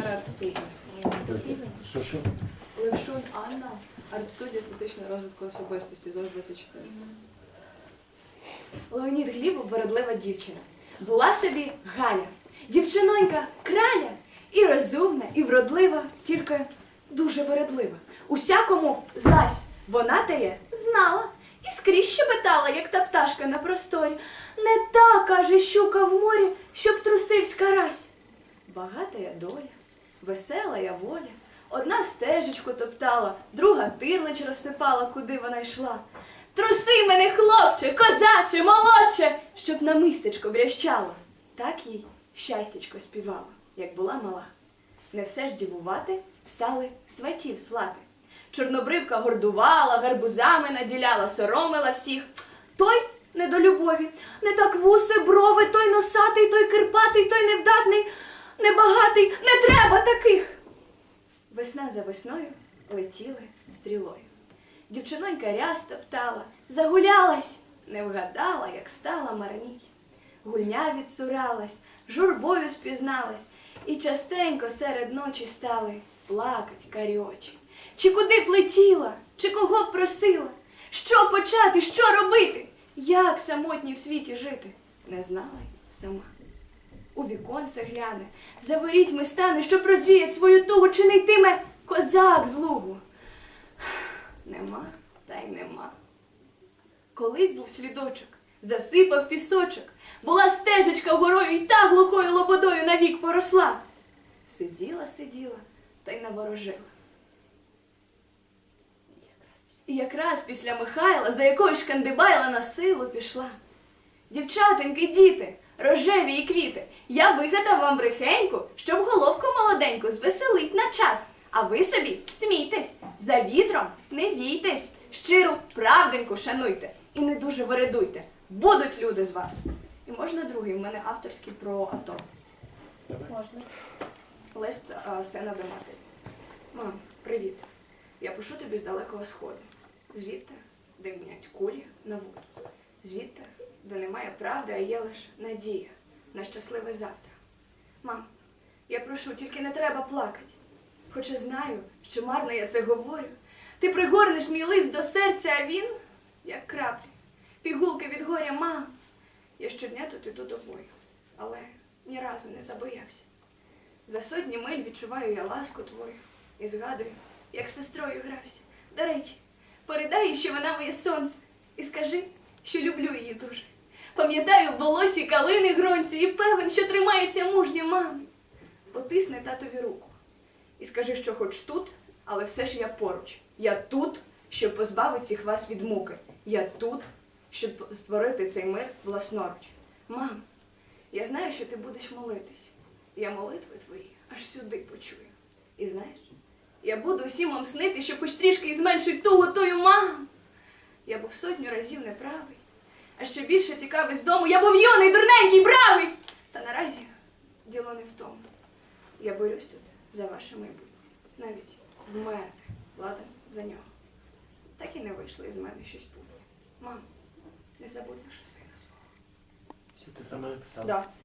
24 арт-студія. Що що? Левшун Анна, арт-студія естетичного розвитку особистості, ЗОЖ 24. Леонід Глібов вередлива дівчина. Була собі Галя. Дівчинонька краля. І розумна, і вродлива, тільки дуже вередлива. Усякому зась вона теє знала. І скрізь щебетала, як та пташка на просторі. Не та, каже, щука в морі, щоб трусивсь карась. Багата я доля, весела я воля. Одна стежечку топтала, друга тирлич розсипала, куди вона йшла. Труси мене, хлопче, козаче, молодче, щоб на мистечко брящало. Так їй щастячко співала, як була мала. Не все ж дівувати, стали сватів слати. Чорнобривка гордувала, гарбузами наділяла, соромила всіх. Той не до любові, не так вуси, брови, той носатий, той кирпатий, той невдатний, небагатий, не треба таких. Весна за весною летіли стрілою. Дівчинонька ряс топтала, загулялась, не вгадала, як стала марніть. Гульня відсуралась, журбою спізналась, і частенько серед ночі стали плакать карі очі. Чи куди б летіла, чи кого просила? Що почати, що робити? Як самотні в світі жити? Не знала й сама. У віконце гляне, за ворітьми стане, щоб розвіять свою тугу, чи не йтиме козак з лугу. Нема, та й нема. Колись був слідочок, засипав пісочок, була стежечка горою і та глухою лободою навік поросла. Сиділа, сиділа та й наворожила. І якраз після Михайла, за якогось шкандибайла на силу пішла. Дівчатоньки, діти, рожеві і квіти, я вигадав вам брехеньку, щоб головку молоденьку звеселить на час. А ви собі смійтесь, за вітром не війтесь, щиру правденьку шануйте і не дуже вередуйте. Будуть люди з вас. І можна другий, в мене авторський про АТО. Можна. Лист а, сина до матері. Мам, привіт. Я пишу тобі з далекого сходу. Звідти, де мінять кулі на воду. Звідти, де немає правди, а є лише надія на щасливе завтра. Мам, я прошу, тільки не треба плакати. Хоча знаю, що марно я це говорю. Ти пригорнеш мій лист до серця, а він, як краплі, пігулки від горя, мам. Я щодня тут іду до бою, але ні разу не забоявся. За сотні миль відчуваю я ласку твою і згадую, як з сестрою грався. До речі, передай що вона моє сонце, і скажи, що люблю її дуже. Пам'ятаю волосі калини гронці і певен, що тримається мужня мами. Потисни татові руку і скажи, що хоч тут, але все ж я поруч. Я тут, щоб позбавити всіх вас від муки. Я тут, щоб створити цей мир власноруч. Мам, я знаю, що ти будеш молитись. Я молитви твої аж сюди почую. І знаєш, я буду усім вам снити, що хоч трішки і зменшить тугу тою мам. Я був сотню разів неправий, а ще більше тікав із дому. Я був юний, дурненький, бравий. Та наразі діло не в тому. Я борюсь тут за ваше майбутнє. Навіть вмерти ладен за нього. Так і не вийшло із мене щось путнє. Мам, не забудь лише сина свого. Що ти сама написала? Да.